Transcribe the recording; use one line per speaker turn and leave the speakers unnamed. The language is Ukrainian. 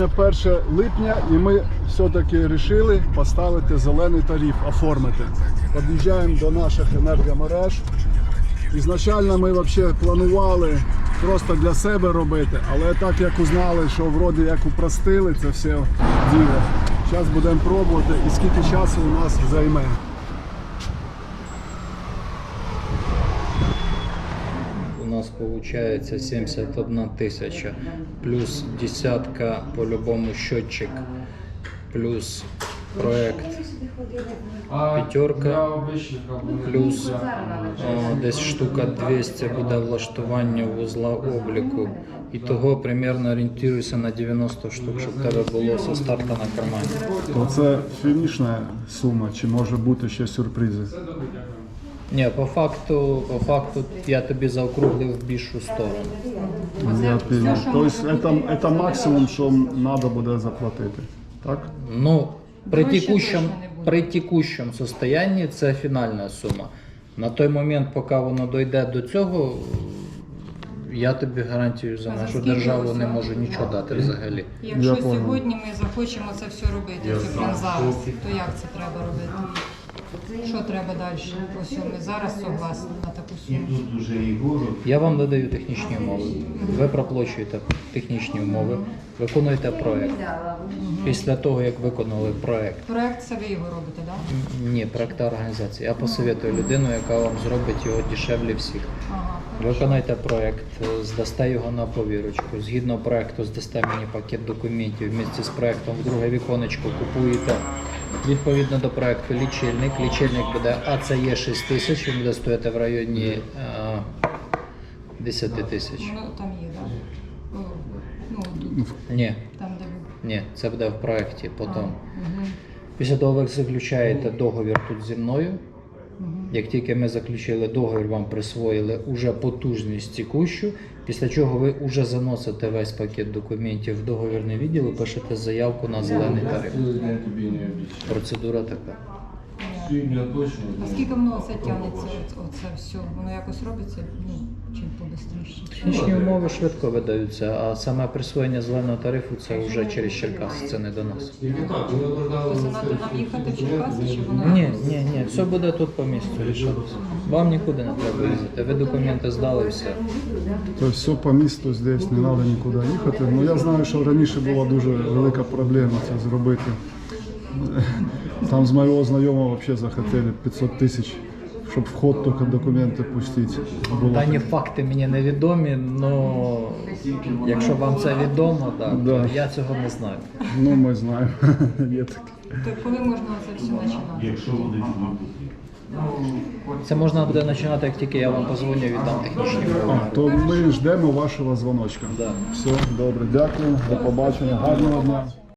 1 липня і ми все-таки вирішили поставити зелений тариф, оформити. Під'їжджаємо до наших енергомереж. Ізначально ми взагалі планували просто для себе робити, але так як узнали, що вроді як упростили це все діло. Зараз будемо пробувати і скільки часу у нас займе.
Нас получается 71 тысяча, плюс десятка по-любому счетчик, плюс проект п'ятерка, плюс о, десь штука 200 буде влаштування вузла обліку. І того примерно орієнтуюся на 90 штук, щоб тебе було со старта на кармані.
То це фінішна сума, чи може бути ще сюрпризи?
Ні, по факту, по факту я тобі заокруглив в більшу сторону.
Я понял. Тобто це, це максимум, що треба буде заплатити. Так?
Ну, при
буде.
при текущем состоянні це фінальна сума. На той момент, поки воно дойде до цього, я тобі гарантію за нашу державу не можу нічого дати взагалі.
Якщо сьогодні ми захочемо це все робити, це прямо зараз, то як це треба робити? Що треба далі? Ось ми зараз согласні на таку суму.
Уже і город.
Я вам надаю технічні умови. Ви проплачуєте технічні умови, виконуєте проект. Після того, як виконали проект,
Проект це ви його робите, так?
ні, проекта організації. Я посоветую людину, яка вам зробить його дешевле всіх.
Ага.
Виконайте проект, е, здасте його на повірочку. Згідно проекту здасте мені пакет документів. Вместе з проектом в друге віконечко купуєте відповідно до проекту лічильник. Лічильник буде АЦЕ 6 тисяч, він буде стояти в районі а, 10 тисяч.
Ну там є, так? Да? Ну,
Ні,
там, де ви.
ні, це буде в проекті потім.
Угу.
Після того, ви заключаєте договір тут зі мною. Як тільки ми заключили договір, вам присвоїли уже потужність текущу, після чого ви вже заносите весь пакет документів в договірний відділ і пишете заявку на зелений тариф. Процедура така.
Сьогодні я точно
А скільки воно це тягнеться, оце- все? Воно якось робиться? Ну, чим побистріше.
Технічні умови швидко видаються, а саме присвоєння зеленого тарифу це вже через Черкас, це не до нас.
Тільки так, ви
Тобто
ожидали
треба нам їхати в Черкаси, чи воно?
Ні, ні, ні, все буде тут по місту рішатися. Вам нікуди не треба їздити. Ви документи здали все.
Тобто все по місту здесь, не треба нікуди їхати. Ну я знаю, що раніше була дуже велика проблема це зробити. Там з моєго знайомого взагалі захотіли 500 тисяч, щоб вход тільки документи пустити. Було.
Дані факти мені невідомі, але якщо вам це відомо, так,
Да.
то я цього не знаю.
Ну ми знаємо. Є таке.
То коли можна це все починати?
Якщо будуть.
Це можна буде починати, як тільки я вам позвоню і віддам технічні.
А, то ми ждемо вашого дзвоночка.
Да.
Все, добре, дякую, до побачення, гарного дня.